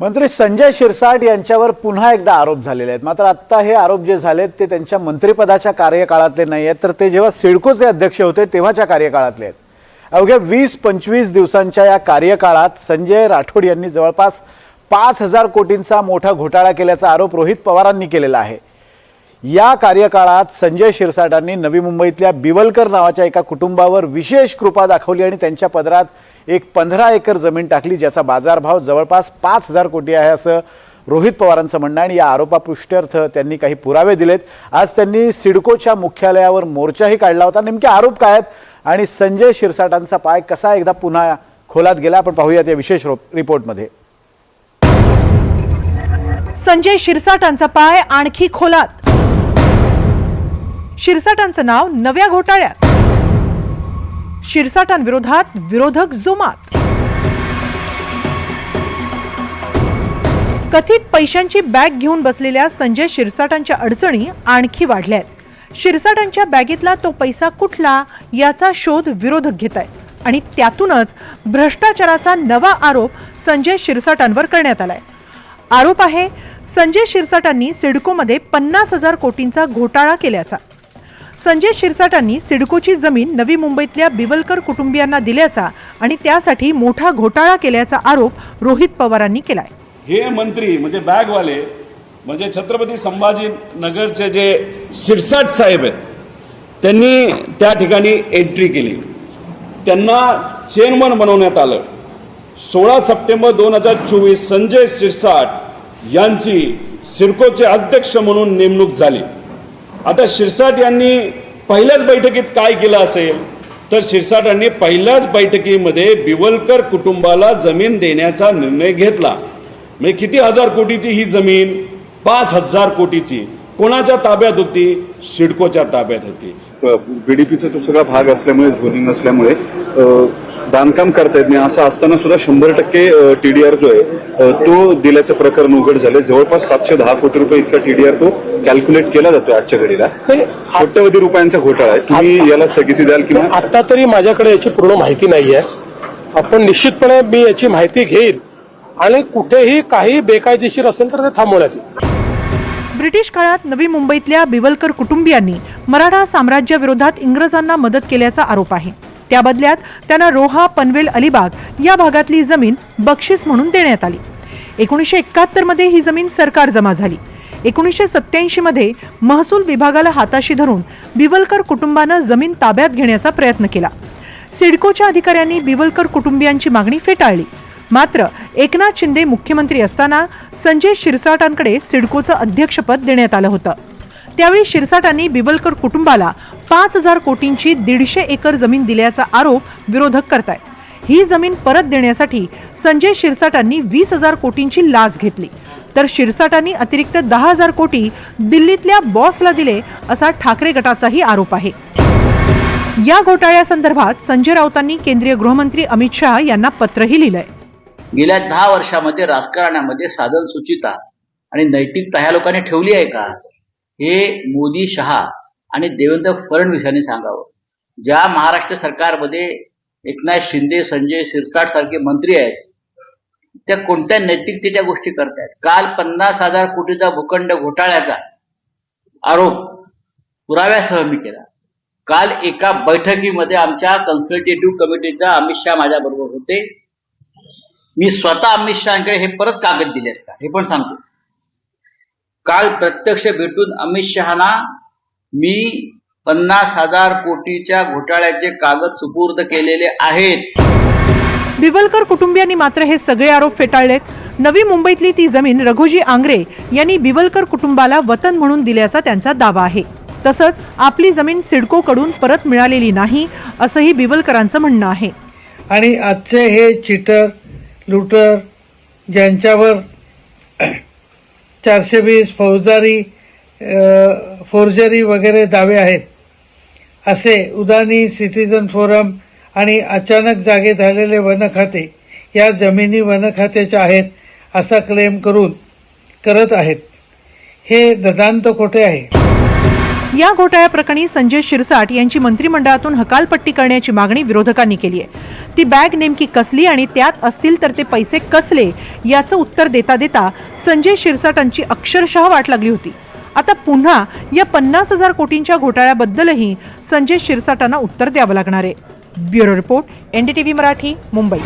मंत्री संजय शिरसाट यांच्यावर पुन्हा एकदा आरोप झालेले आहेत. मात्र आत्ता हे आरोप जे झालेत ते त्यांच्या मंत्रिपदाच्या कार्यकाळातले नाही आहेत. तर ते जेव्हा सिडकोचे अध्यक्ष होते तेव्हाच्या कार्यकाळातले आहेत. अवघ्या वीस पंचवीस दिवसांच्या या कार्यकाळात संजय राठोड यांनी जवळपास पाच हजार कोटींचा मोठा घोटाळा केल्याचा आरोप रोहित पवारांनी केलेला आहे. या कार्यकाळात संजय शिरसाटांनी नवी मुंबईतल्या बिवलकर नावाच्या एका कुटुंबावर विशेष कृपा दाखवली आणि त्यांच्या पदरात एक पंधरा एकर जमीन टाकली ज्याचा बाजारभाव जवळपास पाच हजार कोटी आहे असं रोहित पवारांचं म्हणणं आणि या आरोपापुष्ट्यर्थ त्यांनी काही पुरावे दिलेत. आज त्यांनी सिडकोच्या मुख्यालयावर मोर्चाही काढला होता. नेमके आरोप काय आहेत? आणि संजय शिरसाटांचा पाय कसा एकदा पुन्हा खोलात गेला? आपण पाहूयात या विशेष रिपोर्टमध्ये. संजय शिरसाटांचा पाय आणखी खोलात. शिरसाटांचं नाव नव्या घोटाळ्यात. शिरसाटांविरोधात विरोधक जोमात. कथित पैशांची बॅग घेऊन बसलेल्या संजय शिरसाटांच्या अडचणी आणखी वाढल्यात. शिरसाटांच्या बॅगेतला तो पैसा कुठला याचा शोध विरोधक घेत आहेत आणि त्यातूनच भ्रष्टाचाराचा नवा आरोप संजय शिरसाटांवर करण्यात आलाय. आरोप आहे संजय शिरसाटांनी सिडकोमध्ये पन्नास हजार कोटींचा घोटाळा केल्याचा. संजय शिरसाटांनी सिडकोची जमीन नवी मुंबईतल्या बिवलकर कुटुंबियांना दिल्याचा आणि त्यासाठी मोठा घोटाळा केल्याचा आरोप रोहित पवारांनी केलाय. हे मंत्री म्हणजे बॅगवाले म्हणजे छत्रपती संभाजी नगरचे जे शिरसाट साहेब आहेत त्यांनी त्या ठिकाणी एंट्री केली. त्यांना चेअरमन बनवण्यात आलं. सोळा सप्टेंबर दोन हजार चोवीस संजय शिरसाट यांची सिडकोचे अध्यक्ष म्हणून नेमणूक झाली. आता शिरसाट यांनी पहिल्याच बैठकीत काय केलं असेल? तर शिरसाटांनी पहिल्याच बैठकीमध्ये बिवलकर कुटुंबाला जमीन देण्याचा निर्णय घेतला. म्हणजे किती हजार कोटीची ही जमीन? पाच हजार कोटीची. कोणाच्या ताब्यात होती? सिडकोच्या ताब्यात होती. पीडीपीचा तो सगळा भाग असल्यामुळे झोनिंग असल्यामुळे बांधकाम करता येत नाही असं असताना सुद्धा शंभर टक्के टीडीआर जो आहे तो दिल्याचं प्रकरण उघड झाले जवळपास सातशे दहा कोटी रुपये इतका टीडीआर तो कॅल्क्युलेट केला जातोय आजच्या घडीला. कोट्यवधी रुपयांचा घोटाळा आहे. तुम्ही याला स्थगिती द्याल किंवा? आता तरी माझ्याकडे याची पूर्ण माहिती नाही आहे. आपण निश्चितपणे मी याची माहिती घेईल. आणि कुठेही काही बेकायदेशीर असेल तर ते थांबवण्यात येईल. ब्रिटिश काळात नवी मुंबईतल्या बिवलकर कुटुंबियांनी मराठा साम्राज्याविरोधात इंग्रजांना मदत केल्याचा आरोप आहे. त्या बदल्यात त्यांना रोहा पनवेल अलिबाग या भागातली जमीन बक्षीस म्हणून देण्यात आली. एकोणीसशे एकाहत्तरमध्ये ही जमीन सरकार जमा झाली. एकोणीसशे सत्याऐंशी मध्ये महसूल विभागाला हाताशी धरून बिवलकर कुटुंबानं जमीन ताब्यात घेण्याचा प्रयत्न केला. सिडकोच्या अधिकाऱ्यांनी बिवलकर कुटुंबियांची मागणी फेटाळली. मात्र एकनाथ शिंदे मुख्यमंत्री असताना संजय शिरसाटांकडे सिडकोचं अध्यक्षपद देण्यात आलं होतं. त्यावेळी शिरसाटांनी बिबलकर कुटुंबाला पाच हजार कोटींची दीडशे एकर जमीन दिल्याचा आरोप विरोधक करतायत. ही जमीन परत देण्यासाठी संजय शिरसाटांनी वीस हजार कोटींची लाच घेतली. तर शिरसाटांनी अतिरिक्त दहा हजार कोटी दिल्लीतल्या बॉसला दिले असा ठाकरे गटाचाही आरोप आहे. या घोटाळ्यासंदर्भात संजय राऊतांनी केंद्रीय गृहमंत्री अमित शहा यांना पत्रही लिहिलंय. गेल्या दहा वर्षामध्ये राजकारणामध्ये साधन सुचिता आणि नैतिकता ह्या लोकांनी ठेवली आहे का? हे मोदी शहा आणि देवेंद्र फडणवीस यांनी सांगावं. ज्या महाराष्ट्र सरकारमध्ये एकनाथ शिंदे संजय शिरसाट सारखे मंत्री आहेत त्या कोणत्या नैतिकतेच्या गोष्टी करतायत? काल पन्नास हजार कोटीचा भूखंड घोटाळ्याचा आरोप पुराव्यासह मी केला. काल एका बैठकीमध्ये आमच्या कन्सल्टेटिव्ह कमिटीचा अमित शहा माझ्या बरोबर होते. मी स्वतः अमित शहाकडे हे परत कागद दिलेत का? हे पण सांगतो. काल प्रत्यक्ष भेटून अमित शहाना मी पन्नास हजार कोटीच्या घोटाळ्याचे कागद सुपूर्द केलेले आहेत. बिवलकर कुटुंबियांनी मात्र हे सगळे आरोप फेटाळलेत. नवी मुंबईतली ती जमीन रघुजी आंग्रे यांनी बिवलकर कुटुंबाला वतन म्हणून दिल्याचा त्यांचा दावा आहे. तसंच आपली जमीन सिडकोकडून परत मिळालेली नाही असंही बिवलकरांचं म्हणणं आहे. आणि आजचे हे चिटर लुटर ज्यांच्यावर चारशे वीस फौजदारी फोर्जरी वगैरे दावे आहेत. असे उदानी सिटीजन फोरम आणि अचानक जागे झालेले वन खाते या जमिनी वन खात्याच्या आहेत असा क्लेम करून करत आहेत. हे ददांत खोटे आहे? या घोटाळ्याप्रकरणी संजय शिरसाट यांची मंत्रिमंडळातून हकालपट्टी करण्याची मागणी विरोधकांनी केली आहे. ती बॅग नेमकी कसली आणि त्यात असतील तर ते पैसे कसले याचं उत्तर देता देता संजय शिरसाटांची अक्षरशः वाट लागली होती. आता पुन्हा या पन्नास हजार कोटींच्या घोटाळ्याबद्दलही संजय शिरसाटांना उत्तर द्यावं लागणार आहे. Bureau report NDTV Marathi Mumbai.